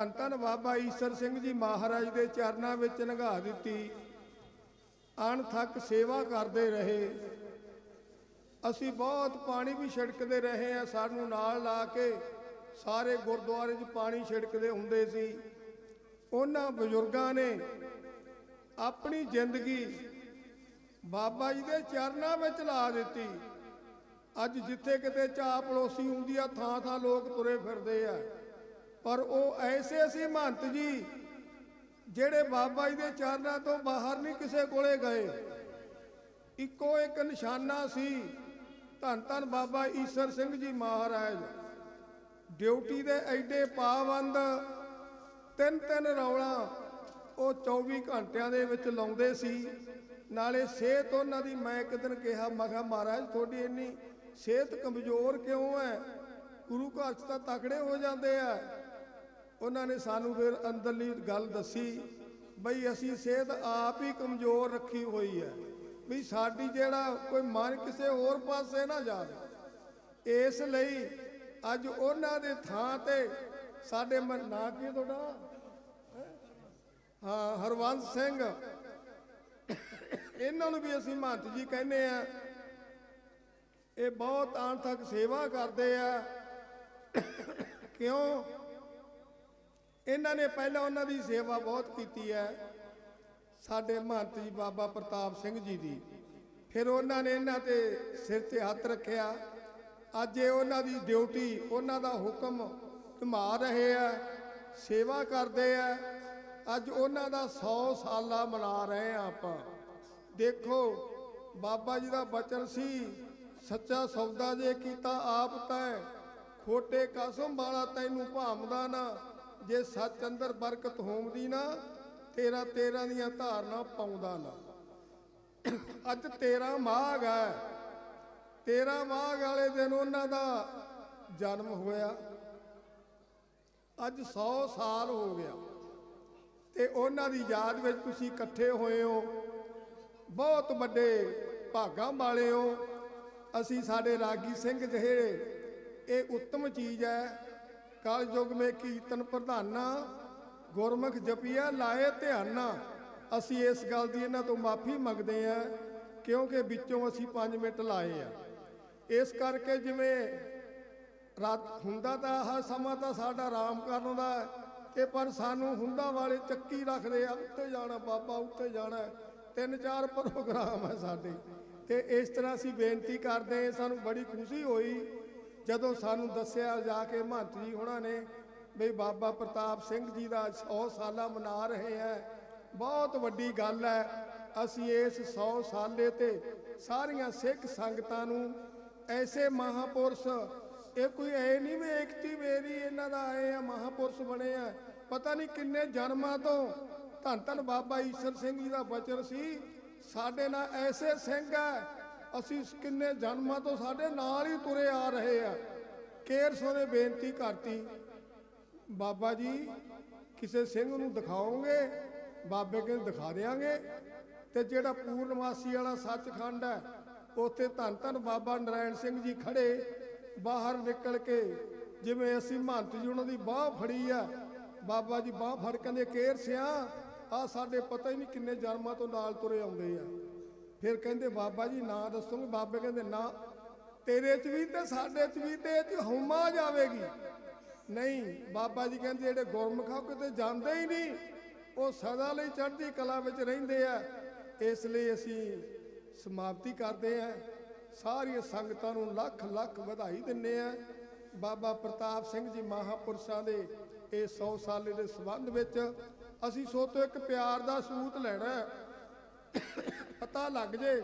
ਧੰਨ ਬਾਬਾ ਈਸਰ ਸਿੰਘ ਜੀ ਮਹਾਰਾਜ ਦੇ ਚਰਨਾਂ ਵਿੱਚ ਲੰਘਾ ਦਿੱਤੀ। ਅਣਥੱਕ ਸੇਵਾ ਕਰਦੇ ਰਹੇ। ਅਸੀਂ ਬਹੁਤ ਪਾਣੀ ਵੀ ਛਿੜਕਦੇ ਰਹੇ ਆ ਸਾਨੂੰ ਨਾਲ ਲਾ ਕੇ ਸਾਰੇ ਗੁਰਦੁਆਰੇ 'ਚ ਪਾਣੀ ਛਿੜਕਦੇ ਹੁੰਦੇ ਸੀ। ਉਹਨਾਂ ਬਜ਼ੁਰਗਾਂ ਨੇ ਆਪਣੀ ਜ਼ਿੰਦਗੀ ਬਾਬਾ ਜੀ ਦੇ ਚਰਨਾਂ ਵਿੱਚ ਲਾ ਦਿੱਤੀ। ਅੱਜ ਜਿੱਥੇ ਕਿਤੇ ਚਾਹ ਪੜੋਸੀ ਹੁੰਦੀ ਆ ਥਾਂ ਥਾਂ ਲੋਕ ਤੁਰੇ ਫਿਰਦੇ ਆ। ਪਰ ਉਹ ਐਸੇ ਸੀ ਮਹੰਤ ਜੀ, ਜਿਹੜੇ ਬਾਬਾ ਜੀ ਦੇ ਚਰਨਾਂ ਤੋਂ ਬਾਹਰ ਨਹੀਂ ਕਿਸੇ ਕੋਲੇ ਗਏ। ਇੱਕੋ ਇੱਕ ਨਿਸ਼ਾਨਾ ਸੀ, ਧੰਨ ਧੰਨ ਬਾਬਾ ਈਸਰ ਸਿੰਘ ਜੀ ਮਹਾਰਾਜ। ਡਿਊਟੀ ਦੇ ਐਡੇ ਪਾਬੰਦ, ਤਿੰਨ ਤਿੰਨ ਰੌਲਾ ਉਹ 24 ਘੰਟਿਆਂ ਦੇ ਵਿੱਚ ਲਾਉਂਦੇ ਸੀ। ਨਾਲੇ ਸਿਹਤ ਉਹਨਾਂ ਦੀ, ਮੈਂ ਇੱਕ ਦਿਨ ਕਿਹਾ, ਮੈਂ ਮਹਾਰਾਜ, ਤੁਹਾਡੀ ਇੰਨੀ ਸਿਹਤ ਕਮਜ਼ੋਰ ਕਿਉਂ ਹੈ? ਗੁਰੂ ਘਰ 'ਚ ਤਾਂ ਤਕੜੇ ਹੋ ਜਾਂਦੇ ਆ। ਉਹਨਾਂ ਨੇ ਸਾਨੂੰ ਫਿਰ ਅੰਦਰਲੀ ਗੱਲ ਦੱਸੀ, ਬਈ ਅਸੀਂ ਸਿਹਤ ਆਪ ਹੀ ਕਮਜ਼ੋਰ ਰੱਖੀ ਹੋਈ ਹੈ। ਵੀ ਸਾਡੀ ਜਿਹੜਾ ਕੋਈ ਮਨ ਕਿਸੇ ਹੋਰ ਪਾਸੇ ਨਾ ਜਾਵੇ, ਇਸ ਲਈ ਅੱਜ ਉਹਨਾਂ ਦੇ ਥਾਂ ਤੇ ਸਾਡੇ ਮਨ ਨਾ ਕੀ ਤੁਹਾਡਾ? ਹਾਂ ਹਰਵੰਤ ਸਿੰਘ। ਇਹਨਾਂ ਨੂੰ ਵੀ ਅਸੀਂ ਮਹੰਤ ਜੀ ਕਹਿੰਦੇ ਆ। ਇਹ ਬਹੁਤ ਆਨਥਕ ਸੇਵਾ ਕਰਦੇ ਆ। ਕਿਉਂ? ਇਹਨਾਂ ਨੇ ਪਹਿਲਾਂ ਉਹਨਾਂ ਦੀ ਸੇਵਾ ਬਹੁਤ ਕੀਤੀ ਹੈ। ਸਾਡੇ ਮਹੰਤ ਜੀ ਬਾਬਾ ਪ੍ਰਤਾਪ ਸਿੰਘ ਜੀ ਦੀ। ਫਿਰ ਉਹਨਾਂ ਨੇ ਇਹਨਾਂ ਤੇ ਸਿਰ ਤੇ ਹੱਥ ਰੱਖਿਆ। ਅੱਜ ਇਹ ਉਹਨਾਂ ਦੀ ਡਿਊਟੀ, ਉਹਨਾਂ ਦਾ ਹੁਕਮ ਨਿਭਾ ਰਹੇ ਆ, ਸੇਵਾ ਕਰਦੇ ਆ। ਅੱਜ ਉਹਨਾਂ ਦਾ 100 ਸਾਲਾ ਮਨਾ ਰਹੇ ਆ ਆਪਾਂ। ਦੇਖੋ, ਬਾਬਾ ਜੀ ਦਾ ਬਚਨ ਸੀ, ਸੱਚਾ ਸੌਦਾ ਜੇ ਕੀਤਾ ਆਪ ਤੈ, ਖੋਟੇ ਕਸਮ ਵਾਲਾ ਤੈਨੂੰ ਭਾਮਦਾ ਨਾ। ਜੇ ਸੱਚ ਅੰਦਰ ਬਰਕਤ ਹੋਮਦੀ ਨਾ, ਤੇਰਾ ਤੇਰਾਂ ਦੀਆਂ ਧਾਰਨਾ ਪਾਉਂਦਾ ਨਾ। ਅੱਜ 13 ਮਾਘ ਹੈ। 13 ਮਾਘ ਵਾਲੇ ਦਿਨ ਉਹਨਾਂ ਦਾ ਜਨਮ ਹੋਇਆ। ਅੱਜ 100 ਸਾਲ ਹੋ ਗਿਆ। ਤੇ ਉਹਨਾਂ ਦੀ ਯਾਦ ਵਿੱਚ ਤੁਸੀਂ ਇਕੱਠੇ ਹੋਏ ਹੋ। ਬਹੁਤ ਵੱਡੇ ਭਾਗਾਂ ਵਾਲੇ ਹੋ। ਅਸੀਂ ਸਾਡੇ ਰਾਗੀ ਸਿੰਘ ਜਿਹੇ, ਇਹ ਉੱਤਮ ਚੀਜ਼ ਹੈ। ਕਲ ਯੁਗ ਮੇ ਕੀਰਤਨ ਪ੍ਰਧਾਨਾ ਗੁਰਮੁਖ ਜਪੀਆ ਲਾਏ ਧਿਆਨਾ। ਅਸੀਂ ਇਸ ਗੱਲ ਦੀ ਇਹਨਾਂ ਤੋਂ ਮਾਫੀ ਮੰਗਦੇ ਆ ਕਿਉਂਕਿ ਵਿੱਚੋਂ ਅਸੀਂ 5 ਮਿੰਟ ਲਾਏ ਆ। ਇਸ ਕਰਕੇ ਜਿਵੇਂ ਰਾਤ ਹੁੰਦਾ ਤਾਂ ਆਹ ਸਮਾਂ ਤਾਂ ਸਾਡਾ ਆਰਾਮ ਕਰਨ ਦਾ ਹੈ, ਪਰ ਸਾਨੂੰ ਹੁੰਦਾ ਵਾਲੇ ਚੱਕੀ ਰੱਖਦੇ ਆ ਉੱਤੇ ਜਾਣਾ ਬਾਬਾ ਉੱਤੇ ਜਾਣਾ ਤਿੰਨ ਚਾਰ ਪ੍ਰੋਗਰਾਮ ਹੈ ਸਾਡੇ। ਤੇ ਇਸ ਤਰ੍ਹਾਂ ਅਸੀਂ ਬੇਨਤੀ ਕਰਦੇ ਸਾਨੂੰ ਬੜੀ ਖੁਸ਼ੀ ਹੋਈ ਜਦੋਂ ਸਾਨੂੰ ਦੱਸਿਆ ਜਾ ਕੇ ਮਹੰਤ ਜੀ ਉਹਨਾਂ ਨੇ ਵੀ ਬਾਬਾ ਪ੍ਰਤਾਪ ਸਿੰਘ ਜੀ ਦਾ 100 ਸਾਲਾ ਮਨਾ ਰਹੇ ਹੈ ਬਹੁਤ ਵੱਡੀ ਗੱਲ ਹੈ ਅਸੀਂ ਇਸ 100 ਸਾਲੇ ਤੇ ਸਾਰੀਆਂ ਸਿੱਖ ਸੰਗਤਾਂ ਨੂੰ ਐਸੇ ਮਹਾਪੁਰਸ਼, ਇਹ ਕੋਈ ਐ ਨਹੀਂ ਵੀ ਇਕਤੀ ਮੇਰੀ ਇਹਨਾਂ ਦਾ ਆਏ ਆ, ਮਹਾਪੁਰਸ਼ ਬਣੇ ਆ। ਪਤਾ ਨਹੀਂ ਕਿੰਨੇ ਜਨਮਾਂ ਤੋਂ ਧੰਨ ਧੰਨ ਬਾਬਾ ਈਸ਼ਰ ਸਿੰਘ ਜੀ ਦਾ ਬਚਨ ਸੀ। ਸਾਡੇ ਨਾਲ ਐਸੇ ਸਿੰਘ ਆ ਅਸੀਂ ਕਿੰਨੇ ਜਨਮਾਂ ਤੋਂ ਸਾਡੇ ਨਾਲ ਹੀ ਤੁਰੇ ਆ ਰਹੇ ਆ। ਕੇਰ ਸੋਨੇ ਬੇਨਤੀ ਕਰਤੀ, ਬਾਬਾ ਜੀ, ਕਿਸੇ ਸਿੰਘ ਨੂੰ ਦਿਖਾਓਗੇ? ਬਾਬੇ ਕਹਿੰਦੇ ਦਿਖਾ ਦੇਾਂਗੇ ਤੇ ਜਿਹੜਾ ਪੂਰਨਮਾਸੀ ਵਾਲਾ ਸੱਚਖੰਡ ਹੈ, ਉੱਥੇ ਧੰਨ ਧੰਨ ਬਾਬਾ ਨਰਾਇਣ ਸਿੰਘ ਜੀ ਖੜੇ, ਬਾਹਰ ਨਿਕਲ ਕੇ ਜਿਵੇਂ ਅਸੀਂ ਮਹੰਤ ਜੀ ਉਹਨਾਂ ਦੀ ਬਾਹ ਫੜੀ ਆ, ਬਾਬਾ ਜੀ ਬਾਹ ਫੜ ਕਹਿੰਦੇ, ਕੇਰ ਸਿਆ ਆ ਸਾਡੇ ਪਤਾ ਹੀ ਨਹੀਂ ਕਿੰਨੇ ਜਨਮਾਂ ਤੋਂ ਨਾਲ ਤੁਰੇ ਆਉਂਦੇ ਆ। ਫਿਰ ਕਹਿੰਦੇ, ਬਾਬਾ ਜੀ, ਨਾਂ ਦੱਸੋਗੇ। ਬਾਬੇ ਕਹਿੰਦੇ, ਨਾ, ਤੇਰੇ ਚ ਵੀ ਤੇ ਸਾਡੇ ਚ ਵੀ ਤੇ ਇਹ ਚ ਹਉਮਾ ਜਾਵੇਗੀ। ਨਹੀਂ, ਬਾਬਾ ਜੀ ਕਹਿੰਦੇ, ਜਿਹੜੇ ਗੁਰਮੁਖ ਕਿਤੇ ਜਾਂਦੇ ਹੀ ਨਹੀਂ, ਉਹ ਸਦਾ ਲਈ ਚੜ੍ਹਦੀ ਕਲਾ ਵਿੱਚ ਰਹਿੰਦੇ ਆ। ਇਸ ਲਈ ਅਸੀਂ ਸਮਾਪਤੀ ਕਰਦੇ ਆ। ਸਾਰੀਆਂ ਸੰਗਤਾਂ ਨੂੰ ਲੱਖ ਲੱਖ ਵਧਾਈ ਦਿੰਨੇ ਆ। ਬਾਬਾ ਪ੍ਰਤਾਪ ਸਿੰਘ ਜੀ ਮਹਾਪੁਰਸ਼ਾਂ ਦੇ ਇਹ 100 ਸਾਲੇ ਦੇ ਸੰਬੰਧ ਵਿੱਚ ਅਸੀਂ ਸੋਤੋਂ ਇੱਕ ਪਿਆਰ ਦਾ ਸੂਤ ਲੈਣਾ ਪਤਾ ਲੱਗ ਜੇ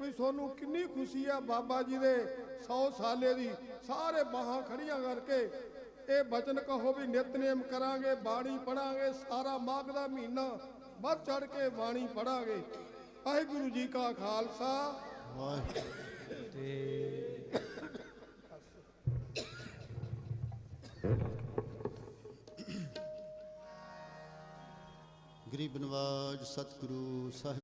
ਵੀ ਤੁਹਾਨੂੰ ਕਿੰਨੀ ਖੁਸ਼ੀ ਆ ਬਾਬਾ ਜੀ ਦੇ 100 ਸਾਲੇ ਦੀ। ਸਾਰੇ ਬਾਹਾਂ ਖੜੀਆਂ ਕਰਕੇ ਇਹ ਬਚਨ ਕਹੋ ਵੀ ਨਿਤਨੇਮ ਕਰਾਂਗੇ, ਬਾਣੀ ਪੜਾਂਗੇ, ਸਾਰਾ ਮਾਘ ਦਾ ਮਹੀਨਾ ਵੱਧ ਚੜ ਕੇ ਬਾਣੀ ਪੜਾਂਗੇ। ਵਾਹਿਗੁਰੂ ਜੀ ਕਾ ਖਾਲਸਾ। ਵਾਹਿਗੁਰੂ ਤੇ ਗਰੀਬ ਨਵਾਜ ਸਤਿਗੁਰੂ ਸਾਹਿਬ